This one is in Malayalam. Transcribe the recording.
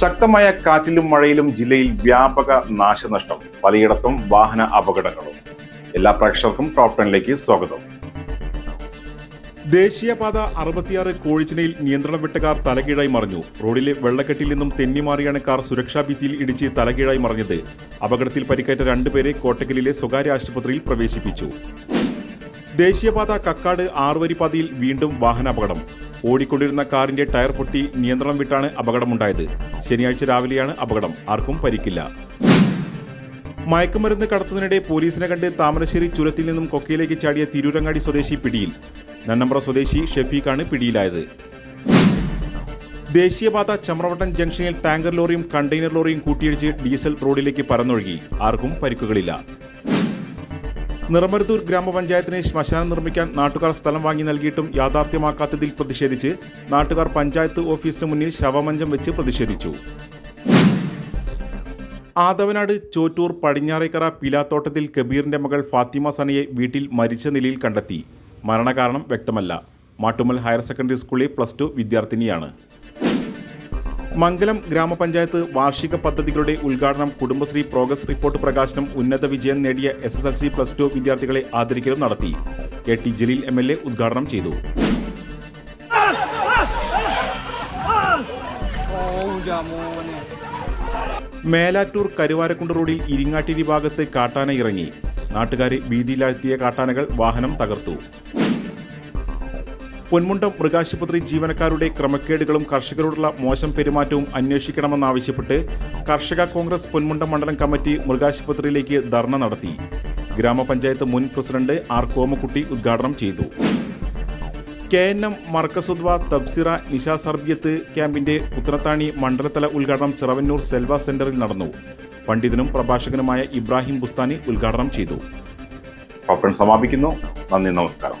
ശക്തമായ കാറ്റിലും മഴയിലും ജില്ലയിൽ വ്യാപക നാശനഷ്ടം. പലയിടത്തും വാഹന അപകടങ്ങളും. എല്ലാ പ്രേക്ഷകർക്കും ടോപ് ടെനിലേക്ക് സ്വാഗതം. ദേശീയപാത അറുപത്തിയാറ് കോഴിച്ചിനയിൽ നിയന്ത്രണം വിട്ട കാർ തലകീഴായി മറിഞ്ഞു. റോഡിലെ വെള്ളക്കെട്ടിൽ നിന്നും തെന്നിമാറിയാണ് കാർ സുരക്ഷാ ഭിത്തിയിൽ ഇടിച്ച് തലകീഴായി മറിഞ്ഞത്. അപകടത്തിൽ പരിക്കേറ്റ രണ്ടുപേരെ കോട്ടക്കലിലെ സ്വകാര്യ ആശുപത്രിയിൽ പ്രവേശിപ്പിച്ചു. ദേശീയപാത കക്കാട് ആറുവരിപ്പാതയിൽ വീണ്ടും വാഹനാപകടം. ഓടിക്കൊണ്ടിരുന്ന കാറിന്റെ ടയർ പൊട്ടി നിയന്ത്രണം വിട്ടാണ് അപകടമുണ്ടായത്. ശനിയാഴ്ച രാവിലെയാണ് അപകടം. ആർക്കും പരിക്കില്ല. മയക്കുമരുന്ന് കടത്തുന്നതിനിടെ പോലീസിനെ കണ്ട് താമരശ്ശേരി ചുരത്തിൽ നിന്നും കൊക്കയിലേക്ക് ചാടിയ തിരൂരങ്ങാടി സ്വദേശി പിടിയിൽ. നന്നമ്പ്ര സ്വദേശി ഷെഫീഖാണ് പിടിയിലായത്. ദേശീയപാത ചമ്രവട്ടം ജംഗ്ഷനിൽ ടാങ്കർ ലോറിയും കണ്ടെയ്നർ ലോറിയും കൂട്ടിയിടിച്ച് ഡീസൽ റോഡിലേക്ക് പറന്നൊഴുകി ആർക്കും പരിക്കുകളില്ല. നിറമരുതൂർ ഗ്രാമപഞ്ചായത്തിന് ശ്മശാനം നിർമ്മിക്കാൻ നാട്ടുകാർ സ്ഥലം വാങ്ങി നൽകിയിട്ടും യാഥാർത്ഥ്യമാക്കാത്തതിൽ പ്രതിഷേധിച്ച് നാട്ടുകാർ പഞ്ചായത്ത് ഓഫീസിന് മുന്നിൽ ശവമഞ്ചം വെച്ച് പ്രതിഷേധിച്ചു. ആദവനാട് ചോറ്റൂർ പടിഞ്ഞാറേക്കര പിലാത്തോട്ടത്തിൽ കബീറിന്റെ മകൾ ഫാത്തിമ സനയെ വീട്ടിൽ മരിച്ച നിലയിൽ കണ്ടെത്തി. മരണകാരണം വ്യക്തമല്ല. മാട്ടുമൽ ഹയർ സെക്കൻഡറി സ്കൂളിലെ പ്ലസ് ടു വിദ്യാർത്ഥിനിയാണ്. മംഗലം ഗ്രാമപഞ്ചായത്ത് വാർഷിക പദ്ധതികളുടെ ഉദ്ഘാടനം കുടുംബശ്രീ പ്രോഗ്രസ് റിപ്പോർട്ട് പ്രകാശനം ഉന്നത വിജയം നേടിയ S S L C plus two വിദ്യാർത്ഥികളെ ആദരിക്കലും നടത്തി. K T Jaleel M L A ഉദ്ഘാടനം ചെയ്തു. മേലാറ്റൂർ കരുവാരക്കുണ്ട് റോഡിൽ ഇരിങ്ങാട്ടിരി ഭാഗത്ത് കാട്ടാന ഇറങ്ങി. നാട്ടുകാരെ ഭീതിയിലാഴ്ത്തിയ കാട്ടാനകൾ വാഹനം തകർത്തു. പൊന്മുണ്ടം മൃഗാശുപത്രി ജീവനക്കാരുടെ ക്രമക്കേടുകളും കർഷകരോടുള്ള മോശം പെരുമാറ്റവും അന്വേഷിക്കണമെന്നാവശ്യപ്പെട്ട് കർഷക കോൺഗ്രസ് പൊന്മുണ്ടം മണ്ഡലം കമ്മിറ്റി മൃഗാശുപത്രിയിലേക്ക് ധർണ നടത്തി. ഗ്രാമപഞ്ചായത്ത് മുൻ പ്രസിഡന്റ് ആർ കോമക്കുട്ടി ഉദ്ഘാടനം ചെയ്തു. കെ എൻ എം മർക്കസുദ്വ തബ്സിറ നിഷാ സർബിയത്ത് ക്യാമ്പിന്റെ ഉത്തരത്താണി മണ്ഡലതല ഉദ്ഘാടനം ചിറവന്നൂർ സെൽവ സെന്ററിൽ നടന്നു. പണ്ഡിതനും പ്രഭാഷകനുമായ ഇബ്രാഹിം ബുസ്താനി ഉദ്ഘാടനം ചെയ്തു. സമാപിക്കുന്നു. നന്ദി നമസ്കാരം.